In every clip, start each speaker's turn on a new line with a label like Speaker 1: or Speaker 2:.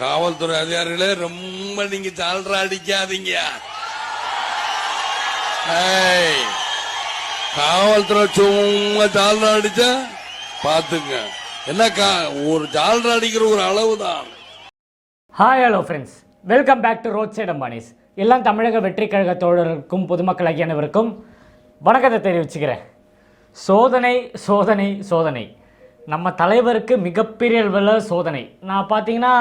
Speaker 1: காவல்துறை அதிகாரிகளே ரொம்ப நீங்க சால்ரா அடிக்காதீங்க. ஏய், காவல்துறை சும்மா சால்ரா அடிச்சா பாத்துங்க. என்ன ஒரு சால்ரா அடிக்கிற ஒரு அளவுதான்.
Speaker 2: Hi hello friends welcome back to road side Ambanis எல்லாம் தமிழக வெற்றி கழக தோழருக்கும் பொதுமக்கள் அனைவருக்கும் வணக்கத்தை தெரிவிச்சுக்கிறேன். சோதனை சோதனை சோதனை. நம்ம தலைவருக்கு மிகப்பெரிய அளவில் சோதனை. நான் பார்த்தீங்கன்னா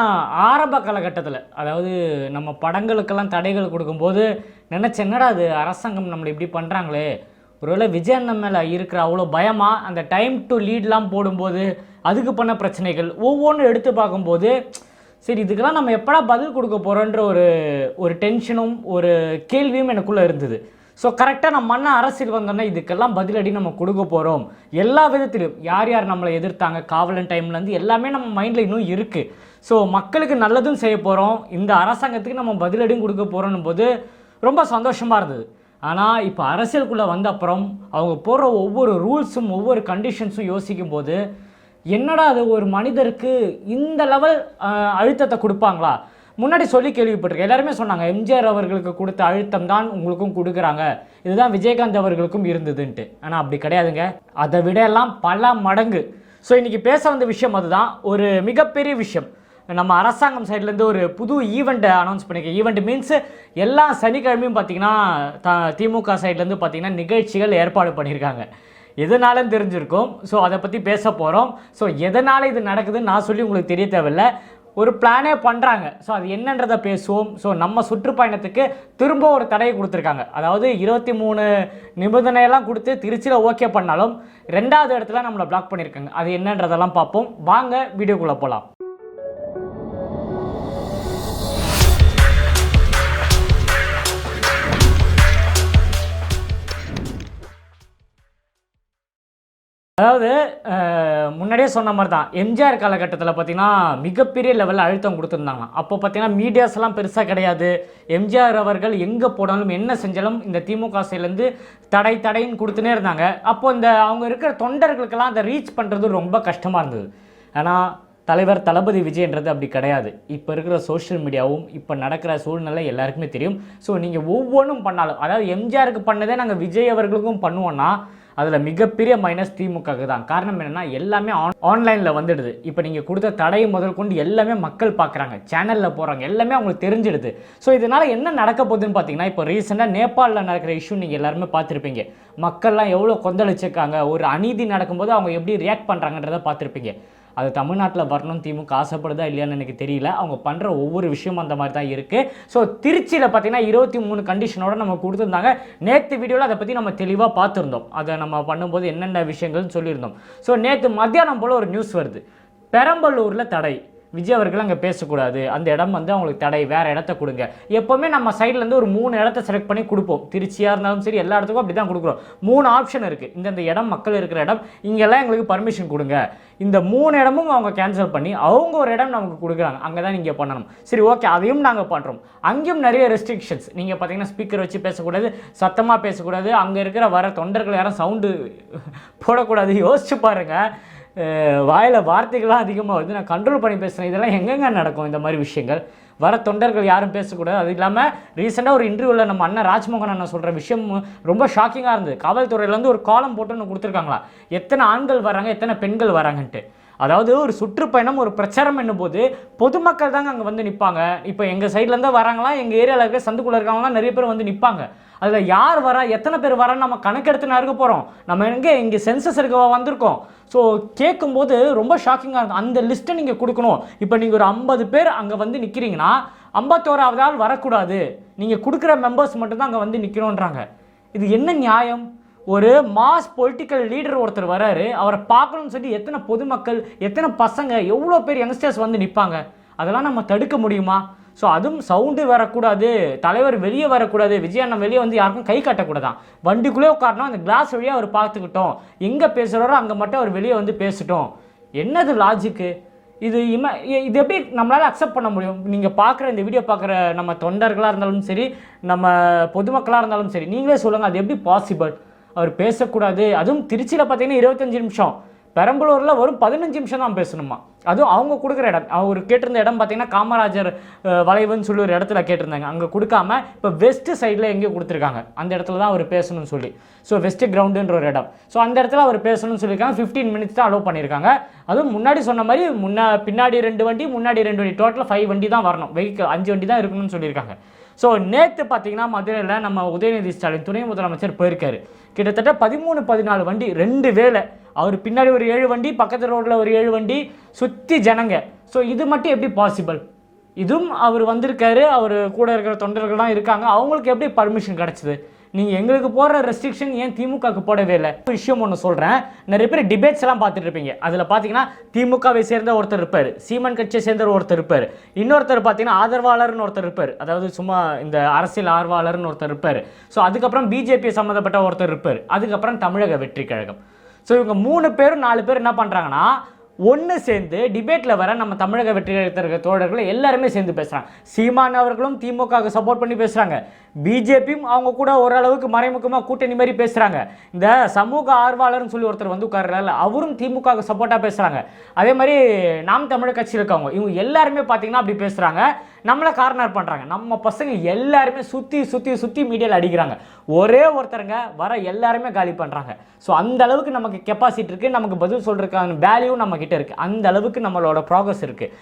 Speaker 2: ஆரம்ப காலகட்டத்தில் அதாவது நம்ம படங்களுக்கெல்லாம் தடைகள் கொடுக்கும்போது நினச்ச என்னடா அது அரசாங்கம் நம்மளை இப்படி பண்ணுறாங்களே ஒருவேளை விஜய் அண்ணன் மேலே இருக்கிற அவ்வளோ பயமாக அந்த டைம் டு லீட்லாம் போடும்போது அதுக்கு பண்ண பிரச்சனைகள் ஒவ்வொன்றும் எடுத்து பார்க்கும்போது சரி இதுக்கெல்லாம் நம்ம எப்படா பதில் கொடுக்க போகிறோன்ற ஒரு ஒரு டென்ஷனும் ஒரு கேள்வியும் எனக்குள்ளே இருந்தது. ஸோ கரெக்டாக நம்ம மண்ண அரசியல் வந்தோன்னா இதுக்கெல்லாம் பதிலடி நம்ம கொடுக்க போகிறோம் எல்லா விதத்திலும் யார் யார் நம்மளை எதிர்த்தாங்க காவலன் டைம்லேருந்து எல்லாமே நம்ம மைண்டில் இன்னும் இருக்குது ஸோ மக்களுக்கு நல்லதும் செய்ய போகிறோம் இந்த அரசாங்கத்துக்கு நம்ம பதிலடியும் கொடுக்க போகிறோம் போது ரொம்ப சந்தோஷமாக இருந்தது. ஆனால் இப்போ அரசியலுக்குள்ளே வந்த அப்புறம் அவங்க போடுற ஒவ்வொரு ரூல்ஸும் ஒவ்வொரு கண்டிஷன்ஸும் யோசிக்கும் போது என்னடா அது ஒரு மனிதருக்கு இந்த லெவல் அழுத்தத்தை கொடுப்பாங்களா? முன்னாடி சொல்லி கேள்விப்பட்டிருக்கேன். எல்லாருமே சொன்னாங்க எம்ஜிஆர் அவர்களுக்கு கொடுத்த அழுத்தம் தான் உங்களுக்கும் கொடுக்குறாங்க. இதுதான் விஜயகாந்த் அவர்களுக்கும் இருந்ததுன்ட்டு. ஆனால் அப்படி கிடையாதுங்க. அதை விட எல்லாம் பல மடங்கு. ஸோ இன்றைக்கி பேச வந்த விஷயம் அதுதான். ஒரு மிகப்பெரிய விஷயம். நம்ம அரசாங்கம் சைட்லேருந்து ஒரு புது ஈவெண்ட்டை அனௌன்ஸ் பண்ணியிருக்கேன் ஈவெண்ட் மீன்ஸ் எல்லா சனிக்கிழமையும் பார்த்தீங்கன்னா த திமுக சைட்லேருந்து பார்த்திங்கன்னா நிகழ்ச்சிகள் ஏற்பாடு பண்ணியிருக்காங்க எதனாலும் தெரிஞ்சிருக்கும். ஸோ அதை பற்றி பேச போகிறோம் ஸோ எதனால் இது நடக்குதுன்னு நான் சொல்லி உங்களுக்கு தெரிய தேவையில்ல. ஒரு பிளானே பண்ணுறாங்க ஸோ அது என்னன்றதை பேசுவோம். ஸோ நம்ம சுற்றுப்பயணத்துக்கு திரும்ப ஒரு தடையை கொடுத்துருக்காங்க. அதாவது இருபத்தி மூணு நிபந்தனையெல்லாம் கொடுத்து திருச்சியில் ஓகே பண்ணாலும் ரெண்டாவது இடத்துல நம்மளை பிளாக் பண்ணியிருக்காங்க அது என்னன்றதெல்லாம் பார்ப்போம். வாங்க வீடியோக்குள்ளே போகலாம் அதாவது முன்னாடியே சொன்ன மாதிரி தான் எம்ஜிஆர் காலகட்டத்தில் பார்த்திங்கன்னா மிகப்பெரிய லெவலில் அழுத்தம் கொடுத்துருந்தாங்க. அப்போ பார்த்தீங்கன்னா மீடியாஸ்லாம் பெருசாக கிடையாது. எம்ஜிஆர் அவர்கள் எங்கே போனாலும் என்ன செஞ்சாலும் இந்த திமுக சைட்லேருந்து தடை தடைன்னு கொடுத்துனே இருந்தாங்க. அப்போ இந்த அவங்க இருக்கிற தொண்டர்களுக்கெல்லாம் அதை ரீச் பண்ணுறது ரொம்ப கஷ்டமாக இருந்தது. ஆனால் தலைவர் தளபதி விஜயன்றது அப்படி கிடையாது. இப்போ இருக்கிற சோஷியல் மீடியாவும் இப்போ நடக்கிற சூழ்நிலை எல்லாருக்குமே தெரியும். ஸோ நீங்கள் ஒவ்வொன்றும் பண்ணாலும் அதாவது எம்ஜிஆருக்கு பண்ணதே நாங்கள் விஜய் அவர்களுக்கும் பண்ணுவோன்னா அதில் மிகப்பெரிய மைனஸ் திமுகவுக்கு தான் காரணம் என்னென்னா எல்லாமே ஆன் ஆன்லைனில் வந்துடுது. இப்போ நீங்கள் கொடுத்த தடையை முதல் கொண்டு எல்லாமே மக்கள் பார்க்குறாங்க சேனலில் போகிறாங்க எல்லாமே அவங்களுக்கு தெரிஞ்சிடுது. ஸோ இதனால் என்ன நடக்க போகுதுன்னு பார்த்தீங்கன்னா இப்போ ரீசெண்டாக நேபாளில் நடக்கிற இஷ்யூ நீங்கள் எல்லாருமே பார்த்துருப்பீங்க. மக்கள்லாம் எவ்வளோ கொந்தளிச்சிருக்காங்க. ஒரு அநீதி நடக்கும்போது அவங்க எப்படி ரியாக்ட் பண்ணுறாங்கன்றதை பார்த்துருப்பீங்க. அது தமிழ்நாட்டில் வரணும் திமுக ஆசைப்படுதா இல்லையான்னு எனக்கு தெரியல. அவங்க பண்ணுற ஒவ்வொரு விஷயமும் அந்த மாதிரி தான் இருக்குது ஸோ திருச்சியில் பார்த்தீங்கன்னா இருபத்தி மூணு கண்டிஷனோட நம்ம கொடுத்துருந்தாங்க. நேற்று வீடியோவில் அதை பற்றி நம்ம தெளிவாக பார்த்துருந்தோம். அதை நம்ம பண்ணும்போது என்னென்ன விஷயங்கள்னு சொல்லியிருந்தோம். ஸோ நேற்று மத்தியானம் போல் ஒரு நியூஸ் வருது. பெரம்பலூரில் தடை. விஜய் அவர்கள் அங்கே பேசக்கூடாது. அந்த இடம் வந்து அவங்களுக்கு தடை. வேறு இடத்த கொடுங்க. எப்போவுமே நம்ம சைட்லேருந்து ஒரு மூணு இடத்த செலக்ட் பண்ணி கொடுப்போம். திருச்சியாக இருந்தாலும் சரி எல்லா இடத்துக்கும் அப்படி தான் கொடுக்குறோம். மூணு ஆப்ஷன் இருக்குது இந்தந்த இடம் மக்கள் இருக்கிற இடம் இங்கெல்லாம் எங்களுக்கு பர்மிஷன் கொடுங்க. இந்த மூணு இடமும் அவங்க கேன்சல் பண்ணி அவங்க ஒரு இடம் நமக்கு கொடுக்குறாங்க. அங்கே தான் நீங்கள் பண்ணணும். சரி ஓகே அதையும் நாங்கள் பண்ணுறோம் அங்கேயும் நிறைய ரெஸ்ட்ரிக்ஷன்ஸ் நீங்கள் பார்த்தீங்கன்னா ஸ்பீக்கர் வச்சு பேசக்கூடாது சத்தமாக பேசக்கூடாது. அங்கே இருக்கிற வர தொண்டர்கள் யாரும் சவுண்டு போடக்கூடாது. யோசிச்சு பாருங்கள் வாயில் வார்த்தைகள்லாம் அதிகமாக வருது. நான் கண்ட்ரோல் பண்ணி பேசுகிறேன் இதெல்லாம் எங்கெங்கே நடக்கும் இந்த மாதிரி விஷயங்கள்? வர தொண்டர்கள் யாரும் பேசக்கூடாது. அது இல்லாமல் ரீசெண்டாக ஒரு இன்டர்வியூவில் நம்ம அண்ணன் ராஜ்மோகன் அண்ணன் சொல்கிற விஷயம் ரொம்ப ஷாக்கிங்காக இருந்தது. காவல்துறையிலேருந்து ஒரு காலம் போட்டு ஒன்று கொடுத்துருக்காங்களா? எத்தனை ஆண்கள் வராங்க எத்தனை பெண்கள் வராங்கன்ட்டு. அதாவது ஒரு சுற்றுப்பயணம் ஒரு பிரச்சாரம் என்னும்போது பொதுமக்கள் தாங்க அங்கே வந்து நிற்பாங்க இப்போ எங்கள் சைட்லேருந்து வராங்களா? எங்கள் ஏரியாவில் இருக்க சந்துக்குள்ளே இருக்கவங்களாம் நிறைய பேர் வந்து நிற்பாங்க அதில் யார் வரா எத்தனை பேர் வரான்னு நம்ம கணக்கெடுத்து நான் இருக்க போகிறோம் நம்ம எங்கே இங்கே சென்சஸ் இருக்கவா வந்திருக்கோம். ஸோ கேட்கும்போது ரொம்ப ஷாக்கிங்காக இருக்கும் அந்த லிஸ்ட்டை நீங்கள் கொடுக்கணும். இப்போ நீங்கள் ஒரு ஐம்பது பேர் அங்கே வந்து நிற்கிறீங்கன்னா ஐம்பத்தோராவது ஆள் வரக்கூடாது. நீங்கள் கொடுக்குற மெம்பர்ஸ் மட்டும்தான் அங்கே வந்து நிற்கணுன்றாங்க இது என்ன நியாயம்? ஒரு மாஸ் பொலிட்டிக்கல் லீடர் ஒருத்தர் வராரு அவரை பார்க்கணும்னு சொல்லி எத்தனை பொதுமக்கள் எத்தனை பசங்க எவ்வளோ பேர் யங்ஸ்டர்ஸ் வந்து நிற்பாங்க அதெல்லாம் நம்ம தடுக்க முடியுமா? ஸோ அதுவும் சவுண்டு வரக்கூடாது தலைவர் வெளியே வரக்கூடாது விஜய் வெளியே வந்து யாருக்கும் கை காட்டக்கூடாதான். வண்டிக்குள்ளே உட்காரணும் அந்த கிளாஸ் வழியாக அவர் பார்த்துக்கிட்டோம். எங்கே பேசுகிறாரோ அங்கே மட்டும் அவர் வெளியே வந்து பேசிட்டோம். என்னது லாஜிக்கு இது இம இது எப்படி நம்மளால் அக்செப்ட் பண்ண முடியும்? நீங்கள் பார்க்குற இந்த வீடியோ பார்க்குற நம்ம தொண்டர்களாக இருந்தாலும் சரி நம்ம பொதுமக்களாக இருந்தாலும் சரி நீங்களே சொல்லுங்கள் அது எப்படி பாசிபிள் அவர் பேசக்கூடாது. அதுவும் திருச்சியில் பார்த்தீங்கன்னா இருபத்தஞ்சி நிமிஷம். பெரம்பலூரில் வரும் பதினஞ்சு நிமிஷம் தான் பேசணுமா? அதுவும் அவங்க கொடுக்குற இடம். அவர் கேட்டிருந்த இடம் பார்த்தீங்கன்னா காமராஜர் வளைவுன்னு சொல்லி ஒரு இடத்துல கேட்டிருந்தாங்க. அங்கே கொடுக்காம இப்போ வெஸ்ட் சைடில் எங்கேயோ கொடுத்துருக்காங்க. அந்த இடத்துல தான் அவர் பேசணும்னு சொல்லி. ஸோ வெஸ்ட் கிரவுண்டுன்ற ஒரு இடம். ஸோ அந்த இடத்துல அவர் பேசணும்னு சொல்லியிருக்காங்க. ஃபிஃப்டீன் மினிட்ஸ் தான் அலோவ் பண்ணியிருக்காங்க. அதுவும் முன்னாடி சொன்ன மாதிரி முன்னா பின்னாடி ரெண்டு வண்டி முன்னாடி ரெண்டு வண்டி. டோட்டலாக ஃபைவ் வண்டி தான் வரணும். வெஹிக்கிள் அஞ்சு வண்டி தான் இருக்கணும்னு சொல்லியிருக்காங்க. ஸோ நேற்று பார்த்தீங்கன்னா மதுரையில் நம்ம உதயநிதி ஸ்டாலின் துணை முதலமைச்சர் போயிருக்காரு. கிட்டத்தட்ட பதிமூணு பதினாலு வண்டி ரெண்டு வேலை அவர் பின்னாடி ஒரு ஏழு வண்டி பக்கத்து ரோட்டில் ஒரு ஏழு வண்டி சுற்றி ஜனங்க. ஸோ இது மட்டும் எப்படி பாசிபிள் இதுவும் அவர் வந்திருக்காரு அவர் கூட இருக்கிற தொண்டர்கள்லாம் இருக்காங்க. அவங்களுக்கு எப்படி பர்மிஷன் கிடச்சிது? நீங்கள் எங்களுக்கு போடுற ரெஸ்ட்ரிக்ஷன் ஏன் திமுகவுக்கு போடவே இல்லை? ஒரு விஷயம் ஒன்று சொல்கிறேன் நிறைய பேர் டிபேட்ஸ் எல்லாம் பார்த்துட்டு இருப்பீங்க. அதில் பார்த்தீங்கன்னா திமுகவை சேர்ந்த ஒருத்தர் இருப்பார். சீமன் கட்சியை சேர்ந்த ஒருத்தர் இருப்பார். இன்னொருத்தர் பார்த்தீங்கன்னா ஆதரவாளர்னு ஒருத்தர் இருப்பார். அதாவது சும்மா இந்த அரசியல் ஆர்வலர்னு ஒருத்தர் இருப்பார். ஸோ அதுக்கப்புறம் பிஜேபி சம்மந்தப்பட்ட ஒருத்தர் இருப்பார். அதுக்கப்புறம் தமிழக வெற்றி கழகம் ஸோ இவங்க மூணு பேரும் நாலு பேர் என்ன பண்ணுறாங்கன்னா ஒன்று சேர்ந்து டிபேட்டில் வர நம்ம தமிழக வெற்றி கழகத்தில் தோழர்கள் எல்லாருமே சேர்ந்து பேசுகிறாங்க சீமான் அவர்களும் திமுகவுக்கு சப்போர்ட் பண்ணி பேசுகிறாங்க பிஜேபியும் அவங்க கூட ஓரளவுக்கு மறைமுகமாக கூட்டணி மாதிரி பேசுகிறாங்க இந்த சமூக ஆர்வலர்னு சொல்லி ஒருத்தர் வந்து உட்கார்றாரு அவரும் திமுகவுக்கு சப்போர்ட்டாக பேசுகிறாங்க அதே மாதிரி நாம் தமிழர் கட்சியில் இருக்கவங்க இவங்க எல்லாருமே பார்த்தீங்கன்னா அப்படி பேசுகிறாங்க நம்மளை கார்னர் பண்ணுறாங்க நம்ம பசங்க எல்லாருமே சுற்றி சுற்றி சுற்றி மீடியாவில் அடிக்கிறாங்க. ஒரே ஒருத்தருங்க வர எல்லாருமே காலி பண்ணுறாங்க ஸோ அந்த அளவுக்கு நமக்கு கெப்பாசிட்டி இருக்குது நமக்கு பதில் சொல்கிறதுக்கான வேல்யூ நம்மக்கிட்ட இருக்குது அந்த அளவுக்கு நம்மளோட ப்ராக்ரஸ் இருக்குது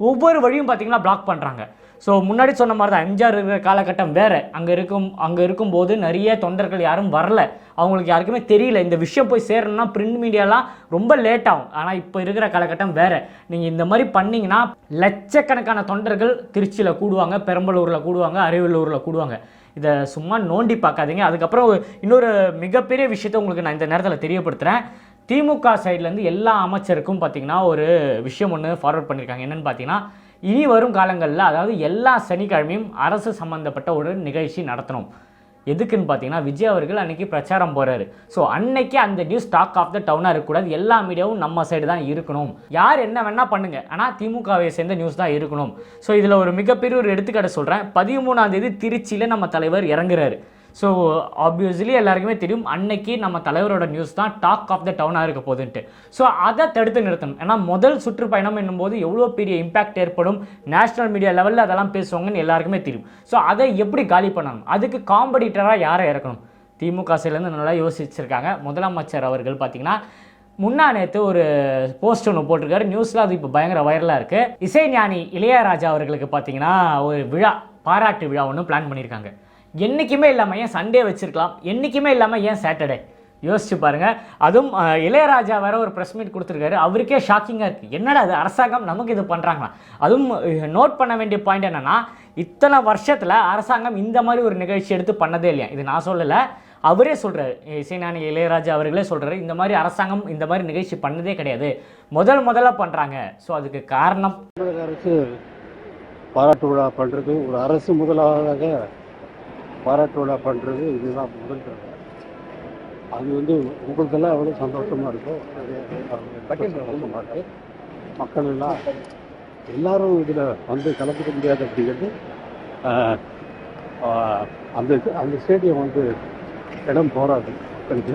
Speaker 2: ஒவ்வொரு வழியும் பார்த்தீங்கன்னா பிளாக் பண்ணுறாங்க ஸோ முன்னாடி சொன்ன மாதிரி தான் எம்ஜிஆர் இருக்கிற காலகட்டம் வேறு. அங்கே இருக்கும் அங்கே இருக்கும்போது நிறைய தொண்டர்கள் யாரும் வரல. அவங்களுக்கு யாருக்குமே தெரியல. இந்த விஷயம் போய் சேரணும்னா பிரிண்ட் மீடியாலாம் ரொம்ப லேட் ஆகும். ஆனால் இப்போ இருக்கிற காலகட்டம் வேறு. நீங்கள் இந்த மாதிரி பண்ணிங்கன்னா லட்சக்கணக்கான தொண்டர்கள் திருச்சியில் கூடுவாங்க பெரம்பலூரில் கூடுவாங்க அரியலூரில் கூடுவாங்க. இதை சும்மா நோண்டி பார்க்காதீங்க. அதுக்கப்புறம் இன்னொரு மிகப்பெரிய விஷயத்தை உங்களுக்கு நான் இந்த நேரத்தில் தெரியப்படுத்துகிறேன் திமுக சைட்லேருந்து எல்லா அமைச்சருக்கும் பார்த்தீங்கன்னா ஒரு விஷயம் ஒன்று ஃபார்வர்ட் பண்ணியிருக்காங்க என்னென்னு பார்த்தீங்கன்னா இனி வரும் காலங்களில் அதாவது எல்லா சனிக்கிழமையும் அரசு சம்மந்தப்பட்ட ஒரு நிகழ்ச்சி நடத்தணும். எதுக்குன்னு பார்த்தீங்கன்னா விஜய் அவர்கள் அன்னைக்கு பிரச்சாரம் போகிறாரு ஸோ அன்னைக்கு அந்த நியூஸ் டாக் ஆஃப் த டவுனாக இருக்கக்கூடாது. எல்லா மீடியாவும் நம்ம சைடு தான் இருக்கணும். யார் என்ன வேணால் பண்ணுங்க. ஆனால் திமுகவை சேர்ந்த நியூஸ் தான் இருக்கணும். ஸோ இதில் ஒரு மிகப்பெரிய ஒரு எடுத்துக்காட்டு சொல்கிறேன் பதிமூணாம் தேதி திருச்சியில் நம்ம தலைவர் இறங்குறாரு. ஸோ ஆப்வியஸ்லி எல்லாருக்குமே தெரியும் அன்னைக்கு நம்ம தலைவரோட நியூஸ் தான் டாக் ஆஃப் த டவுனாக இருக்க போகுதுன்ட்டு. ஸோ அதை தடுத்து நிறுத்தணும். ஏன்னா முதல் சுற்றுப்பயணம் என்னும்போது எவ்வளோ பெரிய இம்பாக்ட் ஏற்படும் நேஷனல் மீடியா லெவலில் அதெல்லாம் பேசுவாங்கன்னு எல்லாருக்குமே தெரியும். ஸோ அதை எப்படி காலி பண்ணணும்? அதுக்கு காம்படிட்டராக யாரை இறக்கணும்? திமுக சைட்லேருந்து நல்லா யோசிச்சிருக்காங்க. முதலமைச்சர் அவர்கள் பார்த்தீங்கன்னா முன்னா நேற்று ஒரு போஸ்ட் ஒன்று போட்டிருக்காரு. நியூஸில் அது இப்போ பயங்கர வைரலாக இருக்குது இசைஞானி இளையராஜா அவர்களுக்கு பார்த்தீங்கன்னா ஒரு விழா பாராட்டு விழா ஒன்று பிளான் பண்ணியிருக்காங்க என்றைக்குமே இல்லாமல் ஏன் சண்டே வச்சுருக்கலாம்? என்றைக்குமே இல்லாமல் ஏன் சாட்டர்டே யோசிச்சு பாருங்கள் அதுவும் இளையராஜா வேற ஒரு ப்ரெஸ் மீட் கொடுத்துருக்காரு. அவருக்கே ஷாக்கிங்காக இருக்குது என்னடா அது அரசாங்கம் நமக்கு இது பண்ணுறாங்களா அதுவும் நோட் பண்ண வேண்டிய பாயிண்ட் என்னென்னா இத்தனை வருஷத்தில் அரசாங்கம் இந்த மாதிரி ஒரு நிகழ்ச்சி எடுத்து பண்ணதே இல்லையா? இது நான் சொல்லலை. அவரே சொல்கிறாரு இசைஞானி இளையராஜா அவர்களே சொல்கிறாரு இந்த மாதிரி அரசாங்கம் இந்த மாதிரி நிகழ்ச்சி பண்ணதே கிடையாது. முதல் முதல்ல பண்ணுறாங்க ஸோ அதுக்கு காரணம்?
Speaker 3: தமிழக அரசு பாராட்டு விழா பண்ணுறது ஒரு அரசு முதலாக பாராட்டு விழா பண்ணுறது இதுதான் முதல் தடவை அது வந்து உங்களுக்கெல்லாம் எவ்வளோ சந்தோஷமாக இருக்கோ அது எனக்கு சந்தோஷமா இருக்கு. மக்கள் எல்லாம் எல்லாரும் இதில் வந்து கலந்துக்க முடியாது அப்படிங்கிறது அந்த அந்த ஸ்டேடியம் வந்து இடம் போராது மக்களுக்கு.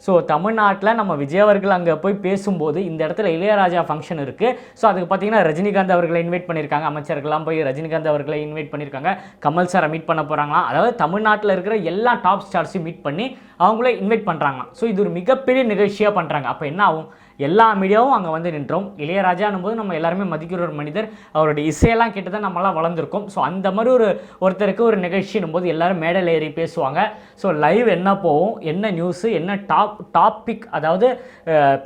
Speaker 2: ஸோ தமிழ்நாட்டில் நம்ம விஜய் அவர்கள் அங்கே போய் பேசும்போது இந்த இடத்துல இளையராஜா ஃபங்க்ஷன் இருக்குது ஸோ அதுக்கு பார்த்தீங்கன்னா ரஜினிகாந்த் அவர்களை இன்வைட் பண்ணியிருக்காங்க அமைச்சர்கள்லாம் போய் ரஜினிகாந்த் அவர்களை இன்வைட் பண்ணியிருக்காங்க கமல் சாரை மீட் பண்ண போகிறாங்களாம் அதாவது தமிழ்நாட்டில் இருக்கிற எல்லா டாப் ஸ்டார்ஸையும் மீட் பண்ணி அவங்களே இன்வைட் பண்ணுறாங்களாம் ஸோ இது ஒரு மிகப்பெரிய நிகழ்ச்சியாக பண்ணுறாங்க அப்போ என்ன ஆகும்? எல்லா மீடியாவும் அங்கே வந்து நின்றோம். இளையராஜானும் போது நம்ம எல்லாருமே மதிக்கிற ஒரு மனிதர். அவருடைய இசையெல்லாம் கேட்டு தான் நம்மளாம் வளர்ந்துருக்கோம். ஸோ அந்த மாதிரி ஒரு ஒருத்தருக்கு ஒரு நிகழ்ச்சினும் போது எல்லோரும் மேடையில் ஏறி பேசுவாங்க. ஸோ லைவ் என்ன போகும்? என்ன நியூஸு என்ன டாப் டாபிக் அதாவது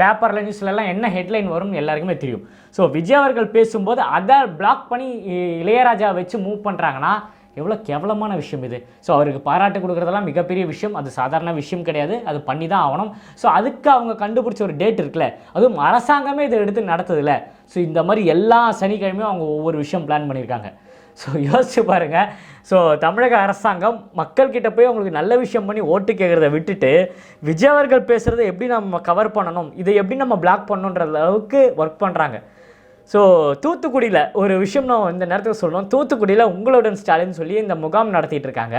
Speaker 2: பேப்பரில் நியூஸ்லலாம் என்ன ஹெட்லைன் வரும்னு எல்லாருக்குமே தெரியும். ஸோ விஜய் அவர்கள் பேசும்போது அதை பிளாக் பண்ணி இளையராஜா வச்சு மூவ் பண்ணுறாங்கன்னா எவ்வளோ கேவலமான விஷயம் இது. ஸோ அவருக்கு பாராட்டு கொடுக்குறதெல்லாம் மிகப்பெரிய விஷயம். அது சாதாரண விஷயம் கிடையாது. அது பண்ணி தான் ஆகணும். ஸோ அதுக்கு அவங்க கண்டுபிடிச்ச ஒரு டேட் இருக்குல்ல அதுவும் அரசாங்கமே இதை எடுத்து நடத்துதில்ல. ஸோ இந்த மாதிரி எல்லா சனிக்கிழமையும் அவங்க ஒவ்வொரு விஷயம் பிளான் பண்ணியிருக்காங்க. ஸோ யோசிச்சு பாருங்க. ஸோ தமிழக அரசாங்கம் மக்கள்கிட்ட போய் அவங்களுக்கு நல்ல விஷயம் பண்ணி ஓட்டு கேட்குறத விட்டுட்டு விஜய் அவர்கள் பேசுகிறத எப்படி நம்ம கவர் பண்ணணும்? இதை எப்படி நம்ம பிளாக் பண்ணணுன்ற அளவுக்கு ஒர்க் பண்ணுறாங்க ஸோ தூத்துக்குடியில் ஒரு விஷயம் நான் இந்த நேரத்தில் சொல்லணும். தூத்துக்குடியில் உங்களுடன் ஸ்டாலின் சொல்லி இந்த முகாம் நடத்திட்டு இருக்காங்க.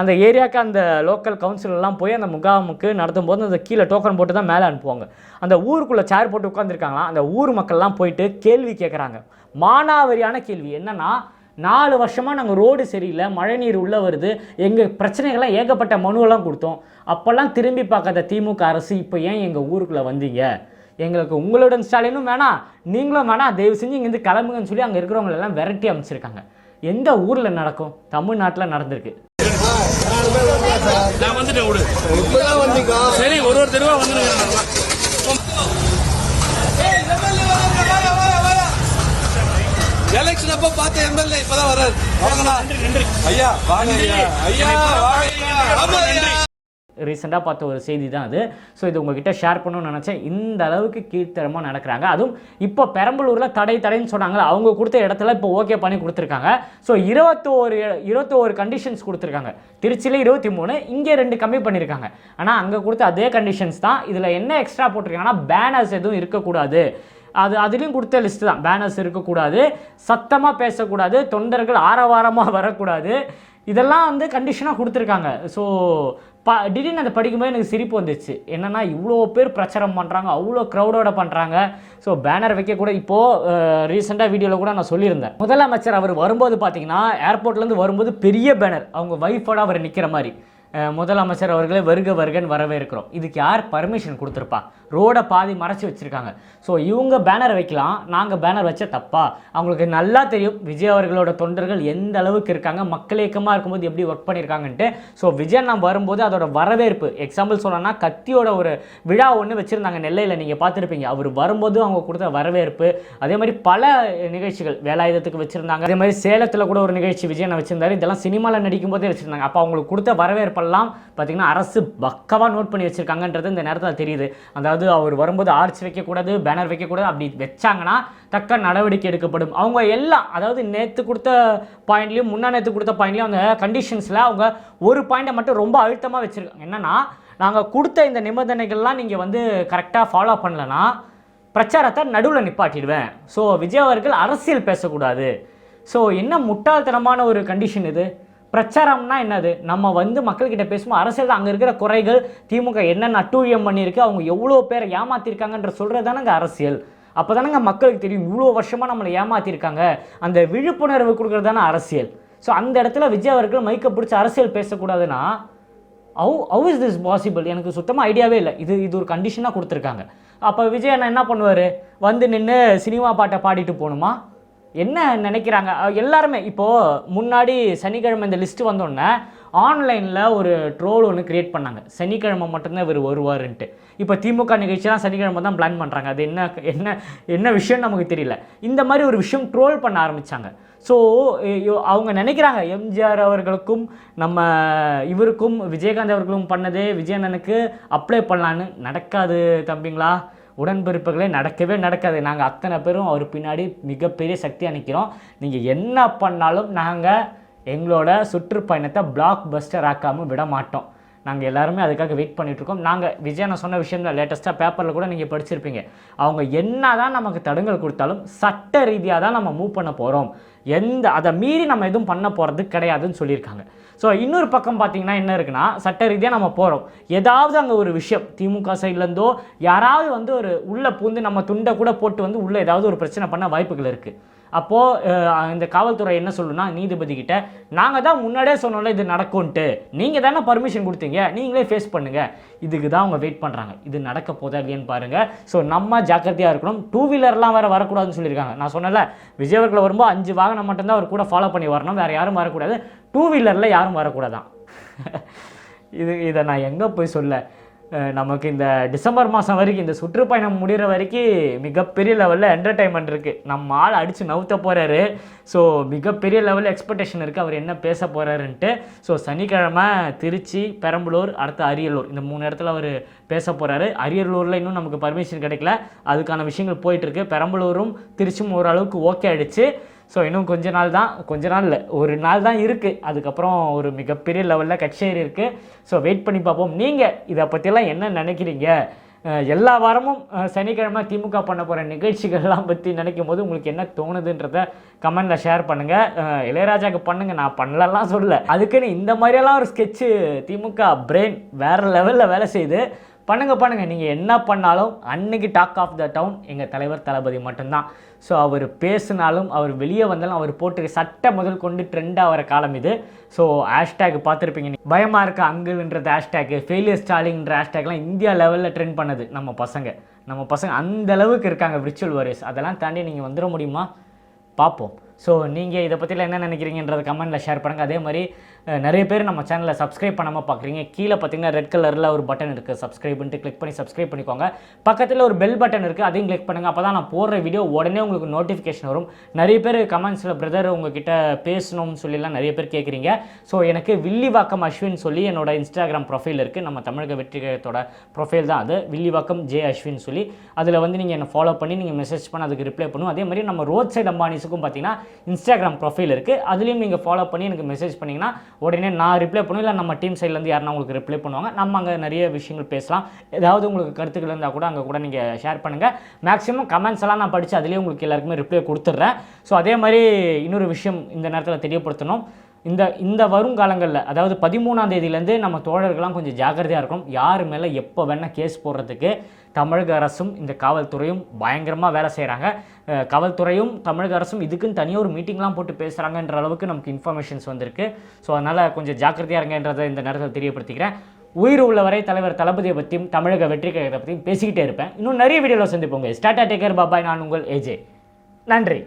Speaker 2: அந்த ஏரியாவுக்கு அந்த லோக்கல் கவுன்சிலர்லாம் போய் அந்த முகாமுக்கு நடத்தும் போது அந்த கீழே டோக்கன் போட்டு தான் மேலே அனுப்புவாங்க. அந்த ஊருக்குள்ளே சேர் போட்டு உட்காந்துருக்காங்களாம் அந்த ஊர் மக்கள்லாம் போயிட்டு கேள்வி கேட்குறாங்க மானாவரியான கேள்வி என்னென்னா நாலு வருஷமாக நாங்கள் ரோடு சரியில்லை மழைநீர் உள்ளே வருது எங்கள் பிரச்சனைகள்லாம் ஏகப்பட்ட மனுவெல்லாம் கொடுத்தோம். அப்போல்லாம் திரும்பி பார்க்காத திமுக அரசு இப்போ ஏன் எங்கள் ஊருக்குள்ளே வந்தீங்க? எங்களுக்கு உங்களுடன் ஸ்டாலினும் வேணாம் நீங்களும் வேணாம் தயவு செஞ்சு இங்கேருந்து கிளம்புங்கன்னு சொல்லி அங்கே இருக்கிறவங்க எல்லாம் விரட்டி அமைச்சிருக்காங்க. எந்த ஊரில் நடக்கும்? தமிழ்நாட்டில் நடந்திருக்கு.
Speaker 1: நான் வந்துட்டேன் விடு சரி ஒரு ஒரு தெருவா வந்துருங்க எலெக்ஷன் அப்ப பார்த்த எம்எல்ஏ இப்பதான் வர்றாரு. வாங்கண்ணா. ஐயா வாங்க ஐயா. ஐயா வாங்க ஐயா. ஆமா ஐயா.
Speaker 2: ரீசெண்டாக பார்த்த ஒரு செய்தி தான் அது. ஸோ இது உங்ககிட்ட ஷேர் பண்ணணும்னு நினச்சேன். இந்த அளவுக்கு கீழ்த்தரமாக நடக்கிறாங்க. அதுவும் இப்போ பெரம்பலூரில் தடை தடைன்னு சொன்னாங்களே அவங்க கொடுத்த இடத்துல இப்போ ஓகே பண்ணி கொடுத்துருக்காங்க. ஸோ இருபத்தோரு இருபத்தோரு கண்டிஷன்ஸ் கொடுத்துருக்காங்க. திருச்சியில் இருபத்தி மூணு இங்கே ரெண்டு கம்மி பண்ணியிருக்காங்க ஆனால் அங்கே கொடுத்த அதே கண்டிஷன்ஸ் தான். இதில் என்ன எக்ஸ்ட்ரா போட்டிருக்காங்கன்னா பேனர்ஸ் எதுவும் இருக்கக்கூடாது. அது அதுலேயும் கொடுத்த லிஸ்ட்டு தான். பேனர்ஸ் இருக்கக்கூடாது. சத்தமாக பேசக்கூடாது. தொண்டர்கள் ஆரவாரமாக வரக்கூடாது. இதெல்லாம் வந்து கண்டிஷனாக கொடுத்துருக்காங்க. ஸோ ப திடீர்னு அதை படிக்கும்போது எனக்கு சிரிப்பு வந்துச்சு. என்னன்னா இவ்வளோ பேர் பிரச்சாரம் பண்ணுறாங்க அவ்வளோ க்ரௌடோட பண்ணுறாங்க ஸோ பேனர் வைக்கக்கூட இப்போது ரீசெண்டாக வீடியோவில் கூட நான் சொல்லியிருந்தேன். முதலமைச்சர் அவர் வரும்போது பார்த்தீங்கன்னா ஏர்போர்ட்லேருந்து வரும்போது பெரிய பேனர் அவங்க ஒய்ஃபோட அவர் நிற்கிற மாதிரி. முதலமைச்சர் அவர்களே வருக வருகன்னு வரவேற்கிறோம். இதுக்கு யார் பர்மிஷன் கொடுத்துருப்பா? ரோடை பாதி மறைச்சி வச்சுருக்காங்க. ஸோ இவங்க பேனர் வைக்கலாம். நாங்கள் பேனர் வச்ச தப்பா? அவங்களுக்கு நல்லா தெரியும். விஜய் அவர்களோட தொண்டர்கள் எந்த அளவுக்கு இருக்காங்க? மக்கள் இயக்கமாக இருக்கும்போது எப்படி ஒர்க் பண்ணியிருக்காங்கன்ட்டு ஸோ விஜய் நான் வரும்போது அதோட வரவேற்பு எக்ஸாம்பிள் சொன்னோன்னா கத்தியோட ஒரு விழா ஒன்று வச்சுருந்தாங்க நெல்லையில். நீங்கள் பார்த்துருப்பீங்க. அவர் வரும்போது அவங்க கொடுத்த வரவேற்பு. அதே மாதிரி பல நிகழ்ச்சிகள் வேலாயுதத்துக்கு வச்சுருந்தாங்க. அதே மாதிரி சேலத்தில் கூட ஒரு நிகழ்ச்சி விஜயனை வச்சுருந்தாரு. இதெல்லாம் சினிமாவில் நடிக்கும் போதே வச்சுருந்தாங்க. அப்போ அவங்களுக்கு கொடுத்த வரவேற்பு வரவேற்பெல்லாம் பார்த்தீங்கன்னா அரசு பக்கவாக நோட் பண்ணி வச்சுருக்காங்கன்றது இந்த நேரத்தில் தெரியுது. அதாவது அவர் வரும்போது ஆர்ச் வைக்கக்கூடாது பேனர் வைக்கக்கூடாது அப்படி வச்சாங்கன்னா தக்க நடவடிக்கை எடுக்கப்படும். அவங்க எல்லாம் அதாவது நேற்று கொடுத்த பாயிண்ட்லேயும் முன்னா நேற்று கொடுத்த பாயிண்ட்லையும் அந்த கண்டிஷன்ஸில் அவங்க ஒரு பாயிண்ட்டை மட்டும் ரொம்ப அழுத்தமாக வச்சுருக்காங்க. என்னென்னா நாங்கள் கொடுத்த இந்த நிபந்தனைகள்லாம் நீங்கள் வந்து கரெக்டாக ஃபாலோ பண்ணலன்னா பிரச்சாரத்தை நடுவில் நிப்பாட்டிடுவேன். ஸோ விஜய் அவர்கள் அரசியல் பேசக்கூடாது. ஸோ என்ன முட்டாள்தனமான ஒரு கண்டிஷன் இது? பிரச்சாரம்னா என்னது? நம்ம வந்து மக்கள்கிட்ட பேசும்போது அரசியல் அங்கே இருக்கிற குறைகள் திமுக என்னென்ன அட்டூழியம் பண்ணியிருக்கு அவங்க எவ்வளோ பேரை ஏமாற்றிருக்காங்கன்ற சொல்கிறது தானேங்க அரசியல். அப்போ தானங்க மக்களுக்கு தெரியும் இவ்வளோ வருஷமாக நம்மளை ஏமாற்றிருக்காங்க அந்த விழிப்புணர்வு கொடுக்குறது தானே அரசியல். ஸோ அந்த இடத்துல விஜய் அவர்கள் மைக்கை பிடிச்சி அரசியல் பேசக்கூடாதுன்னா how how is this possible எனக்கு சுத்தமாக ஐடியாவே இல்லை. இது இது ஒரு கண்டிஷனாக கொடுத்துருக்காங்க. அப்போ விஜய் அண்ணா என்ன பண்ணுவார்? வந்து நின்று சினிமா பாட்டை பாடிட்டு போகணுமா? என்ன நினைக்கிறாங்க? எல்லாருமே இப்போது முன்னாடி சனிக்கிழமை இந்த லிஸ்ட்டு வந்தோடனே ஆன்லைனில் ஒரு ட்ரோல் ஒன்று கிரியேட் பண்ணாங்க. சனிக்கிழமை மட்டும்தான் இவர் வருவாருன்ட்டு. இப்போ திமுக நிகழ்ச்சியெல்லாம் சனிக்கிழமை தான் பிளான் பண்ணுறாங்க அது என்ன என்ன என்ன விஷயம்னு நமக்கு தெரியல. இந்த மாதிரி ஒரு விஷயம் ட்ரோல் பண்ண ஆரம்பித்தாங்க ஸோ அவங்க நினைக்கிறாங்க எம்ஜிஆர் அவர்களுக்கும் நம்ம இவருக்கும் விஜயகாந்த் அவர்களும் பண்ணதே விஜயண்ணனுக்கு அப்ளை பண்ணலான்னு. நடக்காது தம்பிங்களா? உடன்பிறப்புகளே நடக்கவே நடக்காது. நாங்கள் அத்தனை பேரும் அவர் பின்னாடி மிகப்பெரிய சக்தியாக நிற்கிறோம் நீங்கள் என்ன பண்ணாலும் நாங்கள் எங்களோட சுற்றுப்பயணத்தை பிளாக் பஸ்டர் ஆக்காமல் விட மாட்டோம். நாங்கள் எல்லாருமே அதுக்காக வெயிட் பண்ணிகிட்ருக்கோம் இருக்கோம் நாங்கள் விஜய் நான் சொன்ன விஷயம் தான் லேட்டஸ்ட்டாக பேப்பரில் கூட நீங்கள் படிச்சிருப்பீங்க. அவங்க என்ன தான் நமக்கு தடங்கல் கொடுத்தாலும் சட்ட ரீதியாக தான் நம்ம மூவ் பண்ண போகிறோம் எந்த அதை மீறி நம்ம எதுவும் பண்ண போகிறது கிடையாதுன்னு சொல்லியிருக்காங்க. ஸோ இன்னொரு பக்கம் பார்த்தீங்கன்னா என்ன இருக்குன்னா சட்ட ரீதியாக நம்ம போகிறோம் ஏதாவது அங்கே ஒரு விஷயம் திமுக சைட்லேருந்தோ யாராவது வந்து ஒரு உள்ளே பூந்து நம்ம துண்டை கூட போட்டு வந்து உள்ளே ஏதாவது ஒரு பிரச்சனை பண்ண வாய்ப்புகள் இருக்குது அப்போது இந்த காவல்துறை என்ன சொல்லுன்னா நீதிபதி கிட்ட நாங்கள் தான் முன்னாடியே சொன்னோம்ல இது நடக்கும்ன்ட்டு. நீங்கள் தானே பர்மிஷன் கொடுத்தீங்க. நீங்களே ஃபேஸ் பண்ணுங்கள் இதுக்கு தான் அவங்க வெயிட் பண்ணுறாங்க இது நடக்க போதா இல்லையான்னு பாருங்கள் ஸோ நம்ம ஜாக்கிரதையாக இருக்கணும். டூ வீலர்லாம் வேறு வரக்கூடாதுன்னு சொல்லியிருக்காங்க. நான் சொன்னல விஜய் வரும்போது அஞ்சு வாகனம் மட்டும்தான் அவர் கூட ஃபாலோ பண்ணி வரணும். வேறு யாரும் வரக்கூடாது. டூ வீலரில் யாரும் வரக்கூடாதான். இது இதை நான் எங்கே போய் சொல்ல? நமக்கு இந்த டிசம்பர் மாதம் வரைக்கும் இந்த சுற்றுப்பயணம் முடிகிற வரைக்கும் மிகப்பெரிய லெவலில் என்டர்டைன்மெண்ட் இருக்குது நம்ம ஆள் அடித்து நவுத்த போகிறாரு ஸோ மிகப்பெரிய லெவலில் எக்ஸ்பெக்டேஷன் இருக்குது அவர் என்ன பேச போகிறாருன்ட்டு ஸோ சனிக்கிழமை திருச்சி பெரம்பலூர் அடுத்து அரியலூர். இந்த மூணு இடத்துல அவர் பேச போகிறாரு அரியலூரில் இன்னும் நமக்கு பர்மிஷன் கிடைக்கல. அதுக்கான விஷயங்கள் போயிட்டுருக்கு பெரம்பலூரும் திருச்சியும் ஓரளவுக்கு ஓகே ஆகிடுச்சு ஸோ இன்னும் கொஞ்ச நாள் தான் கொஞ்ச நாள் இல்லை. ஒரு நாள் தான் இருக்குது அதுக்கப்புறம் ஒரு மிகப்பெரிய லெவலில் கச்சேரி இருக்குது ஸோ வெயிட் பண்ணி பார்ப்போம். நீங்கள் இதை பற்றிலாம் என்ன நினைக்கிறீங்க? எல்லா வாரமும் சனிக்கிழமை திமுக பண்ண போகிற நிகழ்ச்சிகள்லாம் பற்றி நினைக்கும் போது உங்களுக்கு என்ன தோணுதுன்றத கமெண்டில் ஷேர் பண்ணுங்கள் இளையராஜாவுக்கு பண்ணுங்கள் நான் பண்ணலலாம் சொல்லலை. அதுக்குன்னு இந்த மாதிரியெல்லாம் ஒரு ஸ்கெட்சு திமுக பிரெயின் வேறு லெவலில் வேலை செய்யுது. பண்ணுங்க பண்ணுங்கள் நீங்கள் என்ன பண்ணாலும் அன்னைக்கு டாக் ஆஃப் த டவுன் எங்கள் தலைவர் தளபதி மட்டும்தான். ஸோ அவர் பேசினாலும் அவர் வெளியே வந்தாலும் அவர் போட்டு சட்டை முதல் கொண்டு ட்ரெண்டாக ஆகிற காலம் இது. ஸோ ஹேஷ்டேக் பார்த்துருப்பீங்க. பயமாக இருக்க? அங்குன்றது ஹேஷ்டேக்கு ஃபெயிலியர் ஸ்டாலிங்ன்ற ஹேஷ்டேக்லாம் இந்தியா லெவலில் ட்ரெண்ட் பண்ணுது. நம்ம பசங்க. நம்ம பசங்க அந்த அளவுக்கு இருக்காங்க விர்ச்சுவல் வாரியர்ஸ் அதெல்லாம் தாண்டி நீங்கள் வந்துட முடியுமா? பார்ப்போம். ஸோ நீங்கள் இதை பற்றிலாம் என்ன நினைக்கிறீங்கன்றத கமெண்ட்டில் ஷேர் பண்ணுங்கள் அதே மாதிரி நிறைய பேர் நம்ம சேனலை சப்ஸ்கிரைப் பண்ணாமல் பார்க்குறீங்க கீழே பார்த்தீங்கன்னா ரெட் கலரில் ஒரு பட்டன் இருக்குது சப்ஸ்கிரைப்ன்ட்டு கிளிக் பண்ணி சப்ஸ்கிரைப் பண்ணிக்கோங்க. பக்கத்தில் ஒரு பெல் பட்டன் இருக்குது அதையும் கிளிக் பண்ணுங்கள் அப்போ தான் நான் போடுற வீடியோ உடனே உங்களுக்கு நோட்டிஃபிகேஷன் வரும். நிறைய பேர் கமெண்ட்ஸில் பிரதர் உங்ககிட்ட பேசணும்னு சொல்லிலாம் நிறைய பேர் கேட்குறீங்க ஸோ எனக்கு வில்லிவாக்கம் அஸ்வின் சொல்லி என்னோட இன்ஸ்டாகிராம் ப்ரொஃபைல் இருக்குது நம்ம தமிழக வெற்றிகரத்தோட ப்ரொஃபைல் தான் அது. வில்லிவாக்கம் ஜே அஸ்வின் சொல்லி. அதில் வந்து நீங்கள் என்னை ஃபாலோ பண்ணி நீங்கள் மெசேஜ் பண்ணி அதுக்கு ரிப்ளை பண்ணுவோம். அதே மாதிரி நம்ம ரோட் சைடு அம்பானிஸுக்கும் பார்த்தீங்கன்னா இன்ஸ்டாகிராம் ப்ரொஃபைல் இருக்குது அதுலேயும் நீங்கள் ஃபாலோ பண்ணி எனக்கு மெசேஜ் பண்ணிங்கன்னா உடனே நான் ரிப்ளை பண்ணுவேன். இல்லை நம்ம டீம் சைட்லேருந்து யாருன்னா உங்களுக்கு ரிப்ளை பண்ணுவாங்க. நம்ம அங்கே நிறைய விஷயங்கள் பேசலாம். ஏதாவது உங்களுக்கு கருத்துக்கள் இருந்தால் கூட அங்கே கூட நீங்கள் ஷேர் பண்ணுங்கள் மேக்ஸிமம் கமெண்ட்ஸ் எல்லாம் நான் படித்து அதுலேயே உங்களுக்கு எல்லாருக்குமே ரிப்ளை கொடுத்துட்றேன். ஸோ அதே மாதிரி இன்னொரு விஷயம் இந்த நேரத்தில் தெரியப்படுத்தணும். இந்த இந்த வருங்காலங்களில் அதாவது பதிமூணாம் தேதியிலேருந்து நம்ம தோழர்கள்லாம் கொஞ்சம் ஜாக்கிரதையாக இருக்கணும். யார் மேலே எப்போ வேணால் கேஸ் போடுறதுக்கு தமிழக அரசும் இந்த காவல்துறையும் பயங்கரமாக வேலை செய்கிறாங்க காவல்துறையும் தமிழக அரசும் இதுக்குன்னு தனியாக ஒரு மீட்டிங்லாம் போட்டு பேசுகிறாங்கன்ற அளவுக்கு நமக்கு இன்ஃபர்மேஷன்ஸ் வந்திருக்கு. ஸோ அதனால் கொஞ்சம் ஜாக்கிரதையாக இருங்கன்றதை இந்த நேரத்தில் தெரியப்படுத்திக்கிறேன். உயிர் உள்ளவரை தலைவர் தளபதியை பற்றியும் தமிழக வெற்றி கழகத்தை பற்றியும் பேசிக்கிட்டே இருப்பேன். இன்னும் நிறைய வீடியோவில் சந்திப்போங்க ஸ்டாட்டா டேக்கர் பாபாய் நான் உங்கள் ஏஜே நன்றி.